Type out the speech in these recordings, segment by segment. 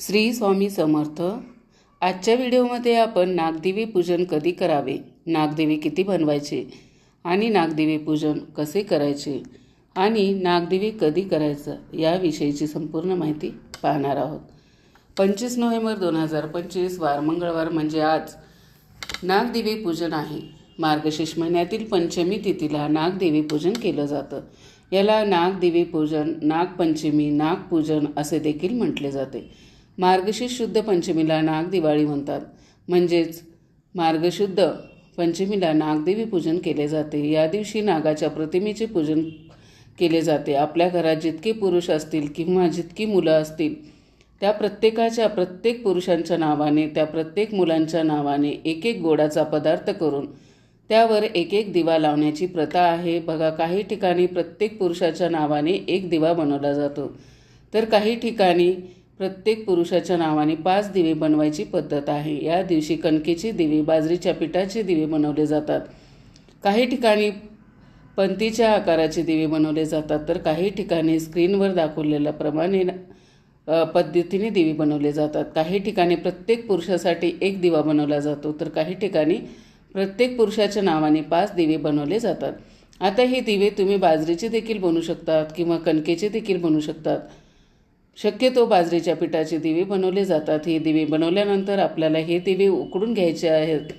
श्री स्वामी समर्थ. आजच्या व्हिडिओमध्ये आपण नागदेवी पूजन कधी करावे? नागदेवी किती बनवायचे? आणि नागदेवी पूजन कसे करायचे? आणि नागदेवी कधी करायचं? याविषयीची संपूर्ण माहिती पाहणार आहोत. पंचवीस नोव्हेंबर दोन हजार पंचवीस वार मंगळवार म्हणजे आज नागदेवी पूजन आहे. मार्गशीर्ष महिन्यातील पंचमी तिथीला नागदेवी पूजन केलं जातं. याला नागदेवी पूजन नागपंचमी नागपूजन असे देखील म्हटले जाते. मार्गशीर्ष शुद्ध पंचमीला नागदिवाळी म्हणतात. म्हणजेच मार्गशुद्ध पंचमीला नागदेवी पूजन केले जाते. या दिवशी नागाच्या प्रतिमेचे पूजन केले जाते. आपल्या घरात जितके पुरुष असतील किंवा जितकी मुलं असतील त्या प्रत्येकाच्या प्रत्येक पुरुषांच्या नावाने त्या प्रत्येक मुलांच्या नावाने एक एक गोडाचा पदार्थ करून त्यावर एक एक दिवा लावण्याची प्रथा आहे. बघा काही ठिकाणी प्रत्येक पुरुषाच्या नावाने एक दिवा बनवला जातो. तर काही ठिकाणी प्रत्येक पुरुषाच्या नावाने पाच दिवे बनवायची पद्धत आहे. या दिवशी कणकेचे दिवे बाजरीच्या पिठाचे दिवे बनवले जातात. काही ठिकाणी पंतीच्या आकाराचे दिवे बनवले जातात तर काही ठिकाणी स्क्रीनवर दाखवलेल्याप्रमाणे अ, पद्धतीने दिवे बनवले जातात. काही ठिकाणी प्रत्येक पुरुषासाठी एक दिवा बनवला जातो तर काही ठिकाणी प्रत्येक पुरुषाच्या नावाने पाच दिवे बनवले जातात. आता हे दिवे तुम्ही बाजरीचे देखील बनवू शकतात किंवा कणकेचे देखील बनवू शकतात. शक्यतो बाजरीच्या पिठाचे दिवे बनवले जातात. हे दिवे बनवल्यानंतर आपल्याला हे दिवे उकडून घ्यायचे आहेत.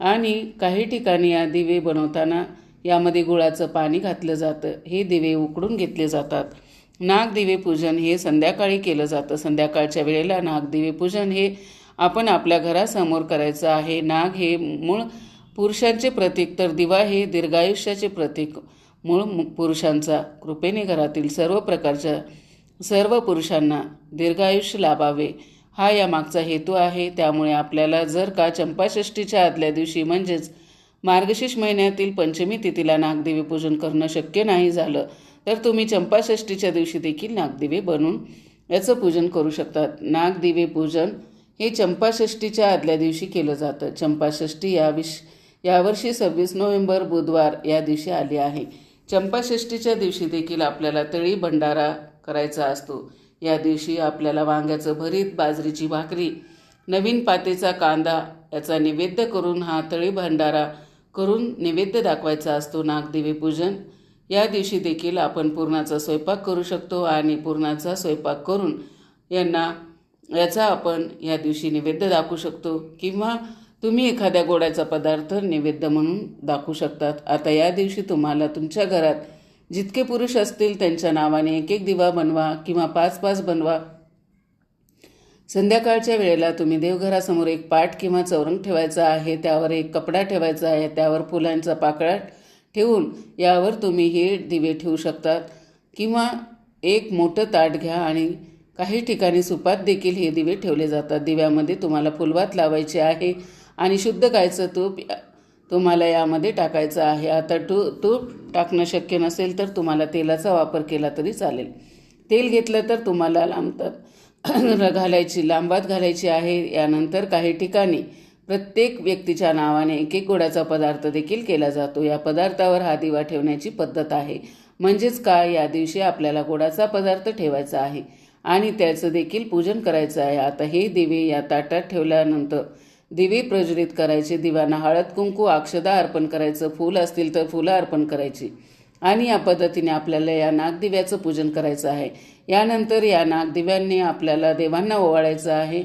आणि काही ठिकाणी या दिवे बनवताना यामध्ये गुळाचं पाणी घातलं जातं. हे दिवे उकडून घेतले जातात. नागदिवे पूजन हे संध्याकाळी केलं जातं. संध्याकाळच्या वेळेला नागदिवे पूजन हे आपण आपल्या घरासमोर करायचं आहे. नाग हे मूळ पुरुषांचे प्रतीक तर दिवा हे दीर्घायुष्याचे प्रतीक मूळ पुरुषांचा कृपेने घरातील सर्व प्रकारच्या सर्व पुरुषांना दीर्घायुष्य लाभावे. हा या मागचा हेतू आहे. त्यामुळे आपल्याला जर का चंपाषष्टीच्या आदल्या दिवशी म्हणजेच मार्गशीर्ष महिन्यातील पंचमी तिथीला नागदेवी पूजन करणं शक्य नाही झालं तर तुम्ही चंपाषष्टीच्या दिवशी देखील नागदिवे बनवून याचं पूजन करू शकतात. नागदिवे पूजन हे चंपाषष्टीच्या आदल्या दिवशी केलं जातं. चंपाषष्टी या विश यावर्षी सव्वीस नोव्हेंबर बुधवार या दिवशी आली आहे. चंपाषष्टीच्या दिवशी देखील आपल्याला तळी भंडारा करायचा असतो. या दिवशी आपल्याला वांग्याचं भरीत बाजरीची भाकरी नवीन पातेचा कांदा याचा निवेद्य करून हा तळी भंडारा करून निवेद्य दाखवायचा असतो नागदेवी पूजन. या दिवशी देखील आपण पूर्णाचा स्वयंपाक करू शकतो आणि पूर्णाचा स्वयंपाक करून यांना याचा आपण या दिवशी निवेद्य दाखवू शकतो किंवा तुम्ही एखाद्या गोड्याचा पदार्थ नैवेद्य म्हणून दाखवू शकतात. आता या दिवशी तुम्हाला तुमच्या घरात जितके पुरुष असतील त्यांच्या नावाने एक एक दिवा बनवा किंवा पाच पाच बनवा. संध्याकाळच्या वेळेला तुम्ही देवघरासमोर एक पाट किंवा चौरंग ठेवायचा आहे त्यावर एक कपडा ठेवायचा आहे त्यावर फुलांचा पाकळा ठेवून यावर तुम्ही हे दिवे ठेवू शकतात. किंवा एक मोठं ताट घ्या आणि काही ठिकाणी सुपात देखील हे दिवे ठेवले जातात. दिव्यामध्ये तुम्हाला फुलवात लावायचे आहे आणि शुद्ध गायचं तूप तुम्हाला यामध्ये टाकायचं आहे. आता टू तूप टाकणं शक्य नसेल तर तुम्हाला तेलाचा वापर केला तरी चालेल. तेल घेतलं तर तुम्हाला लांबतात. घालायची लांबात घालायची आहे. यानंतर काही ठिकाणी प्रत्येक व्यक्तीच्या नावाने एक एक गोडाचा पदार्थ देखील केला जातो. या पदार्थावर हा दिवा ठेवण्याची पद्धत आहे. म्हणजेच काय? या दिवशी आपल्याला गोडाचा पदार्थ ठेवायचा आहे आणि त्याचं देखील पूजन करायचं आहे. आता हे दिवे या ताटात ठेवल्यानंतर दिवे प्रज्वलित करायचे दिव्यांना हळद कुंकू अक्षदा अर्पण करायचं फूल असतील तर फुलं अर्पण करायची. आणि या पद्धतीने आपल्याला या नागदिव्याचं पूजन करायचं आहे. यानंतर या नागदिव्यांनी आपल्याला देवांना ओवाळायचं आहे.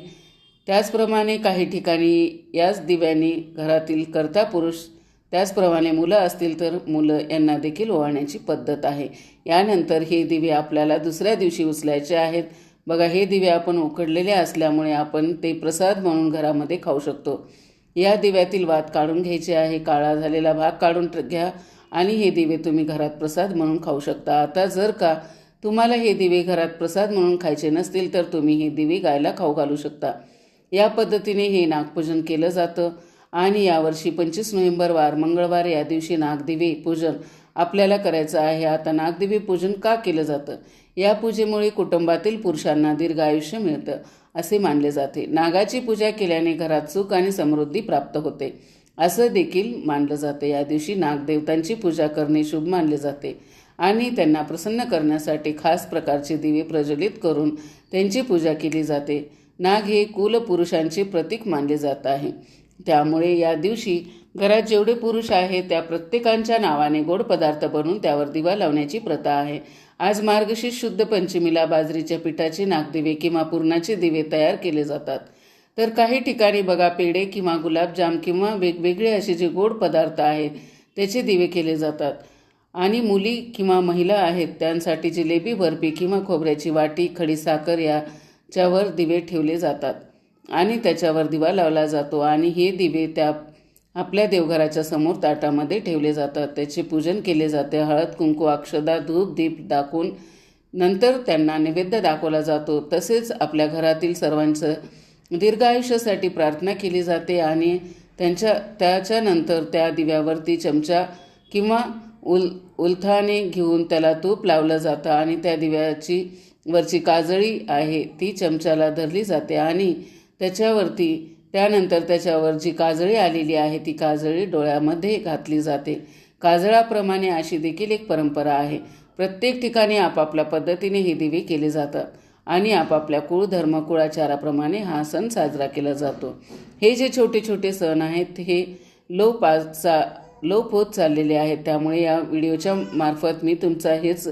त्याचप्रमाणे काही ठिकाणी याच दिव्यांनी घरातील कर्ता पुरुष त्याचप्रमाणे मुलं असतील तर मुलं यांना देखील ओवाळण्याची पद्धत आहे. यानंतर हे दिवे आपल्याला दुसऱ्या दिवशी उचलायचे आहेत. बघा हे दिवे आपण उकडलेले असल्यामुळे आपण ते प्रसाद म्हणून घरामध्ये खाऊ शकतो. या दिव्यातील वात काढून घ्यायचे आहे काळा झालेला भाग काढून घ्या आणि हे दिवे तुम्ही घरात प्रसाद म्हणून खाऊ शकता. आता जर का तुम्हाला हे दिवे घरात प्रसाद म्हणून खायचे नसतील तर तुम्ही हे दिवे गायला खाऊ घालू शकता. या पद्धतीने हे नागपूजन केलं जातं. आणि यावर्षी पंचवीस नोव्हेंबर वार मंगळवार या दिवशी नागदिवे पूजन आपल्याला करायचं आहे. आता नागदेवी पूजन का केलं जातं? या पूजेमुळे कुटुंबातील पुरुषांना दीर्घ आयुष्य मिळतं असे मानले जाते. नागाची पूजा केल्याने घरात सुख आणि समृद्धी प्राप्त होते असं देखील मानलं जाते. या दिवशी नागदेवतांची पूजा करणे शुभ मानले जाते आणि त्यांना प्रसन्न करण्यासाठी खास प्रकारचे दिवे प्रज्वलित करून त्यांची पूजा केली जाते. नाग हे कुलपुरुषांचे प्रतीक मानले जात आहे. त्यामुळे या दिवशी घरात जेवढे पुरुष आहेत त्या प्रत्येकांच्या नावाने गोड पदार्थ बनवून त्यावर दिवा लावण्याची प्रथा आहे. आज मार्गशीर्ष शुद्ध पंचमीला बाजरीच्या पिठाचे नागदिवे किंवा पुरणाचे दिवे तयार केले जातात. तर काही ठिकाणी बघा पेढे किंवा गुलाबजाम किंवा वेगवेगळे असे जे गोड पदार्थ आहेत त्याचे दिवे केले जातात. आणि मुली किंवा महिला आहेत त्यांसाठी जिलेबी बर्फी किंवा खोबऱ्याची वाटी खडी साखर याच्यावर दिवे ठेवले जातात. आणि त्याच्यावर दिवा लावला जातो. आणि हे दिवे त्या आपल्या देवघराच्या समोर ताटामध्ये ठेवले जातात. त्याचे पूजन केले जाते. हळद कुंकू अक्षदा धूप दीप दाखवून नंतर त्यांना नैवेद्य दाखवला जातो. तसेच आपल्या घरातील सर्वांचं दीर्घायुष्यासाठी प्रार्थना केली जाते आणि त्यांच्या त्याच्यानंतर त्या दिव्यावरती चमचा किंवा उल उलथाने घेऊन त्याला तूप लावलं जातं आणि त्या दिव्याची वरची काजळी आहे ती चमच्याला धरली जाते आणि त्याच्यावरती त्यानंतर त्याच्यावर जी काजळी आलेली आहे ती काजळी डोळ्यामध्ये घातली जाते. काजळाप्रमाणे अशी देखील एक परंपरा आहे. प्रत्येक ठिकाणी आपापल्या पद्धतीने हे दिवे केले जातात आणि आपापल्या कुळ धर्म कुळाचाराप्रमाणे हा सण साजरा केला जातो. हे जे छोटे छोटे सण आहेत हे लोप आज चा लोप होत चाललेले आहेत. त्यामुळे या व्हिडिओच्या मार्फत मी तुमचा हेच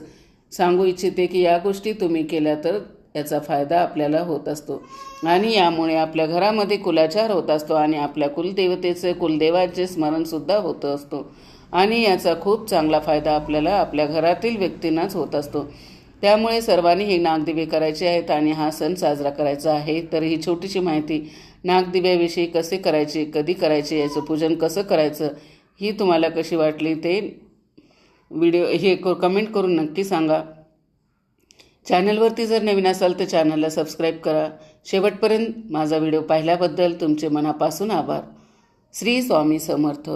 सांगू इच्छिते की या गोष्टी तुम्ही केल्या तर याचा फायदा आपल्याला होत असतो. आणि यामुळे आपल्या घरामध्ये कुलाचार होत असतो आणि आपल्या कुलदेवतेचे कुलदेवाचे स्मरणसुद्धा होत असतो. आणि याचा खूप चांगला फायदा आपल्याला आपल्या घरातील व्यक्तींनाच होत असतो. त्यामुळे सर्वांनी हे नागदिवे करायचे आहेत आणि हा सण साजरा करायचा आहे. तर ही छोटीशी माहिती नागदिव्याविषयी कसे करायचे कधी करायचे याचं पूजन कसं करायचं ही तुम्हाला कशी वाटली ते व्हिडिओ हे कमेंट करून नक्की सांगा. चॅनलवरती जर नवीन असाल तर चॅनलला सबस्क्राईब करा. शेवटपर्यंत माझा व्हिडिओ पाहिल्याबद्दल तुमचे मनापासून आभार. श्री स्वामी समर्थ.